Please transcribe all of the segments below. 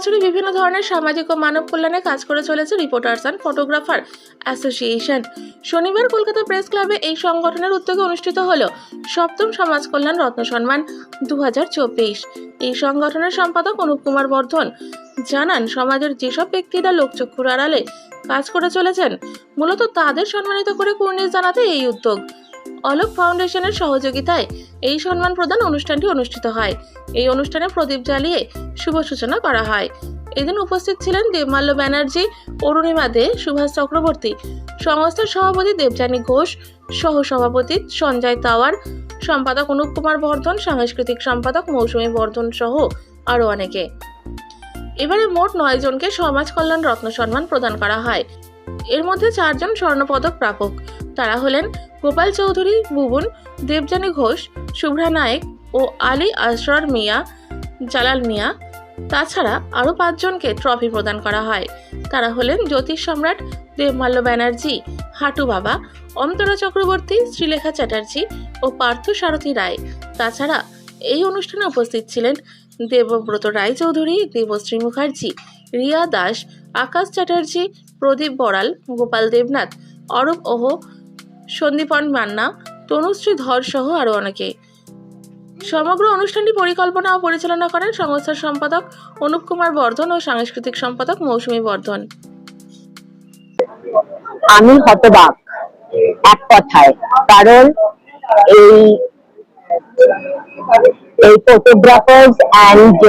বছরে বিভিন্ন ধরনের সামাজিক ও মানব কল্যাণে কাজ করে চলেছে রিপোর্টার্স অ্যান্ড ফটোগ্রাফার অ্যাসোসিয়েশন। শনিবার কলকাতা প্রেস ক্লাবে এই সংগঠনের উদ্যোগে অনুষ্ঠিত হল সপ্তম সমাজ কল্যাণ রত্ন সম্মান দু হাজার চব্বিশ। এই সংগঠনের সম্পাদক অনুপ কুমার বর্ধন জানান, সমাজের যেসব ব্যক্তিরা লোকচক্ষুর আড়ালে কাজ করে চলেছেন, মূলত তাদের সম্মানিত করে কুর্নিশ জানাতে এই উদ্যোগ। অলোক ফাউন্ডেশনের সহযোগিতায় এই সম্মান প্রদান অনুষ্ঠানটি অনুষ্ঠিত হয়। এই অনুষ্ঠানে প্রদীপ জ্বালিয়ে শুভ সূচনা করা হয়। এদিন উপস্থিত ছিলেন দেবমাল্য ব্যানার্জি, অরুণিমা দে, সুভাষ চক্রবর্তী। সংস্থার সভাপতি দেবযানী ঘোষ সহ সভাপতি সঞ্জয় তাওয়ার, সম্পাদক অনুপ কুমার বর্ধন, সাংস্কৃতিক সম্পাদক মৌসুমী বর্ধন সহ আরও অনেকে। এবারে মোট নয় জনকে সমাজ কল্যাণ রত্ন সম্মান প্রদান করা হয়। এর মধ্যে চারজন স্বর্ণপদক প্রাপক। তারা হলেন গোপাল চৌধুরী, বুবুন, দেবযানী ঘোষ, শুভ্রা নায়েক ও আলী আসরর মিয়া, জালাল মিয়া। তাছাড়া আরও পাঁচজনকে ট্রফি প্রদান করা হয়। তারা হলেন জ্যোতিষ সম্রাট দেবমাল্য ব্যানার্জি, হাটু বাবা, অন্তরা চক্রবর্তী, শ্রীলেখা চ্যাটার্জি ও পার্থ সারথী রায়। তাছাড়া এই অনুষ্ঠানে উপস্থিত ছিলেন দেবব্রত রায়চৌধুরী, দেবশ্রী মুখার্জি, রিয়া দাস, আকাশ চ্যাটার্জি, প্রদীপ বড়াল, গোপাল দেবনাথ, অরূপ ওহ সন্দীপন মান্না, তনুশ্রী ধর সহ আরও অনেকে। সমগ্র অনুষ্ঠানটি পরিকল্পনা ও পরিচালনা করেন সংস্থার সম্পাদক অনুপ কুমার বর্ধন ও সাংস্কৃতিক সম্পাদক মৌসুমী বর্ধন। আমি হতবাক, এক কথায়। কারণ এই এই ফটোগ্রাফার্স অ্যান্ড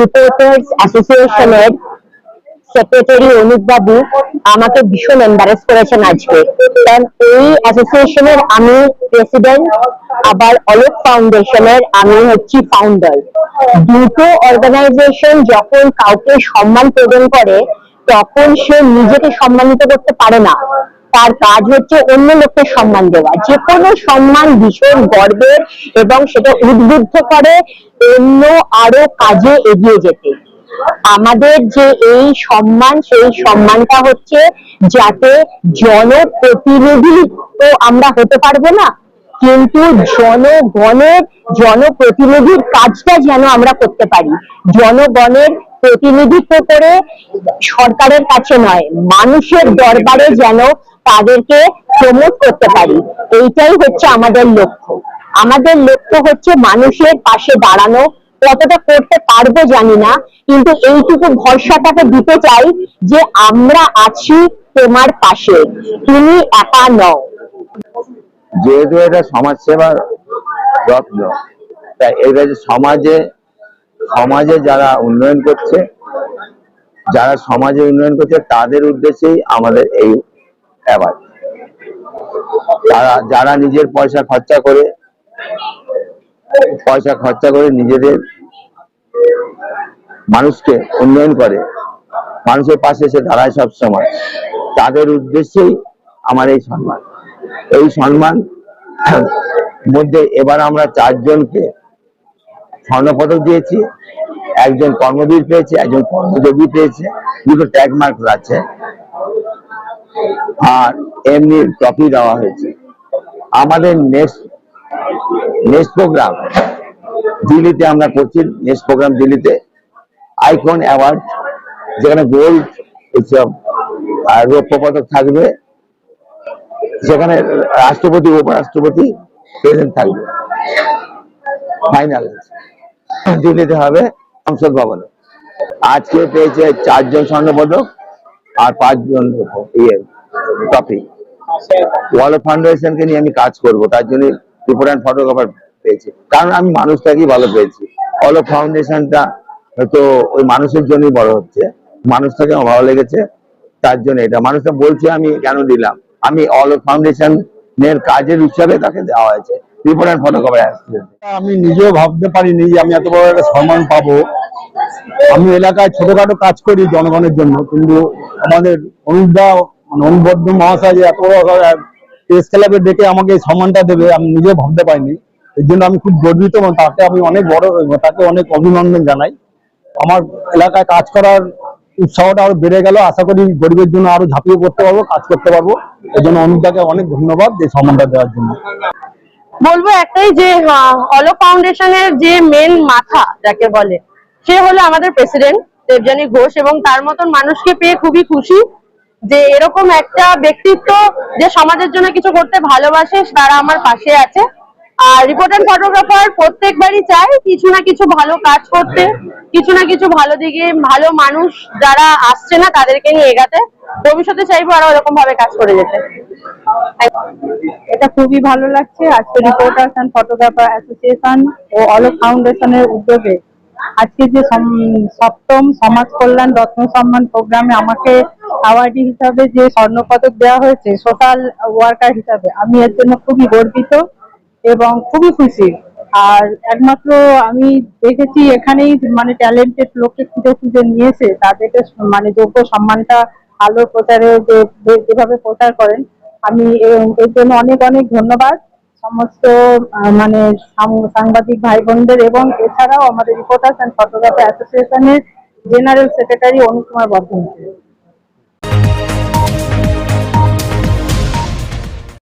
রিপোর্টার্স অ্যাসোসিয়েশনের সেক্রেটারি অনুপ বাবু আমাকে ভীষণ এম্বারেস করেছেন আজকে। কারণ এই অ্যাসোসিয়েশনের আমি প্রেসিডেন্ট আবার অলোক ফাউন্ডেশনের আমি হচ্ছি ফাউন্ডার দুটো অর্গানাইজেশন যখন কাউকে সম্মান প্রদান করে, তখন সে নিজেকে সম্মানিত করতে পারে না। তার কাজ হচ্ছে অন্য লোককে সম্মান দেওয়া। যে কোনো সম্মান ভীষণ গর্বের এবং সেটা উদ্বুদ্ধ করে অন্য আরও কাজে এগিয়ে যেতে। আমাদের যে এই সম্মান, সেই সম্মানটা হচ্ছে যাতে জনপ্রতিনিধি তো আমরা হতে পারব না, কিন্তু জনগণের জনপ্রতিনিধির কাজটা যেন আমরা করতে পারি। জনগণের প্রতিনিধিত্ব করে সরকারের কাছে নয়, মানুষের দরবারে যেন তাদেরকে প্রমোট করতে পারি। এইটাই হচ্ছে আমাদের লক্ষ্য। আমাদের লক্ষ্য হচ্ছে মানুষের পাশে দাঁড়ানো কতটা করতে পারব জানি না, কিন্তু এইটুকু ভরসাটাকে দিতে চাই যে আমরা আছি তোমার পাশে, তুমি একা নও। যেহেতু এটা সমাজ সেবার যত্ন, তাই এটা যে সমাজে সমাজে যারা উন্নয়ন করছে, যারা সমাজে উন্নয়ন করছে, তাদের উদ্দেশ্যেই আমাদের এই অ্যাওয়ার্ড। তারা, যারা নিজের পয়সা খরচা করে পয়সা খরচা করে নিজেদের মানুষকে উন্নয়ন করে। মানুষের পাশে এসে দাঁড়ায় সব সময়। তাদের উদ্দেশ্যেই আমার এই সম্মান। এই সম্মান মধ্যে এবার আমরা চারজনকে স্বর্ণপদক দিয়েছি। একজন কর্মবীর পেয়েছে, একজন কর্মযোগী পেয়েছে। দুটো ট্যাগ মার্ক আছে। আর এমনি ট্রফি দেওয়া হয়েছে। আমাদের নেক্সট নেক্সট প্রোগ্রাম দিল্লিতে আমরা করছি, নেক্সট প্রোগ্রাম দিল্লিতে। আইকন অ্যাওয়ার্ড, যেখানে গোল্ড এইসব রৌপ্য পদক থাকবে। সেখানে রাষ্ট্রপতি, উপরাষ্ট্রপতি প্রেজেন্ট থাকবে। ফাইনাল দিল্লিতে হবে সংসদ ভবনে। আজকে পেয়েছে চারজন স্বর্ণপদক আর পাঁচজন ইয়ে ট্রফি ওয়াল ফাউন্ডেশনকে নিয়ে আমি কাজ করব, তার জন্য অ্যান্ড ফটোগ্রাফার পেয়েছি। কারণ আমি মানুষটাকেই ভালো পেয়েছি। অল ফাউন্ডেশনটা হয়তো ওই মানুষের জন্যই বড় হচ্ছে। মানুষটাকে আমার ভালো লেগেছে, তার জন্য এটা। মানুষটা বলছে, আমি কেন দিলাম? আমি অল ফাউন্ডেশন কাজের হিসাবে তাকে দেওয়া হয়েছে। ফটোগ্রাফার আমি নিজেও ভাবতে পারিনি যে আমি এত বড় একটা সম্মান পাবো। আমি এলাকায় ছোটখাটো কাজ করি জনগণের জন্য, কিন্তু আমাদের অনুদা অনুবদ্ধ মহাশয় যে এত বড় প্রেস ক্লাবে ডেকে আমাকে এই সম্মানটা দেবে, আমি নিজেও ভাবতে পারিনি। এর জন্য আমি খুব গর্বিত এবং তাকে আমি অনেক বড়, তাকে অনেক অভিনন্দন জানাই। আমার এলাকায় কাজ করার উৎসাহটা আরও বেড়ে গেল। আশা করি গরিবের জন্য আরও ঝাঁপিয়ে পড়তে পারব, কাজ করতে পারব। এই জন্য অনুদাকে অনেক ধন্যবাদ এই সম্মানটা দেওয়ার জন্য। বলব একটাই যে অলো ফাউন্ডেশনের যে মেন মাথা, যাকে বলে, সে হলো আমাদের প্রেসিডেন্ট দেবযানী ঘোষ এবং তার মতন মানুষকে পেয়ে খুবই খুশি। যে এরকম একটা ব্যক্তিত্ব যে সমাজের জন্য কিছু করতে ভালোবাসে, তারা আমার পাশে আছে। আর রিপোর্টার ফটোগ্রাফার প্রত্যেকবারই চায় কিছু না কিছু ভালো কাজ করতে, কিছু না কিছু ভালো দিকে, ভালো মানুষ যারা আসছে না, তাদেরকে নিয়ে এগাতে। ভবিষ্যতে চাইব আরও এরকম ভাবে কাজ করে যেতে। এটা খুবই ভালো লাগছে। আজকে রিপোর্টার্স অ্যান্ড ফটোগ্রাফার অ্যাসোসিয়েশন ও অলোক ফাউন্ডেশনের উদ্যোগে। আজকে যে সপ্তম সমাজ কল্যাণ রত্ন সম্মান প্রোগ্রামে আমাকে অ্যাওয়ার্ডি হিসাবে যে স্বর্ণপদক দেওয়া হয়েছে সোশ্যাল ওয়ার্কার হিসাবে আমি এর জন্য খুবই গর্বিত এবং খুবই খুশি। আর একমাত্র আমি দেখেছি এখানেই মানে ট্যালেন্টেড লোককে খুঁজে খুঁজে নিয়েছে, তাদেরকে মানে যোগ্য সম্মানটা আলোর প্রচারে যেভাবে প্রচার করেন, আমি এর জন্য অনেক অনেক ধন্যবাদ। সমস্ত মানে সাংবাদিক ভাই বোনদের এবং এছাড়াও আমাদের রিপোর্টার্স অ্যান্ড ফটোগ্রাফার অ্যাসোসিয়েশনের জেনারেল সেক্রেটারি অনুকুমার বর্ধমান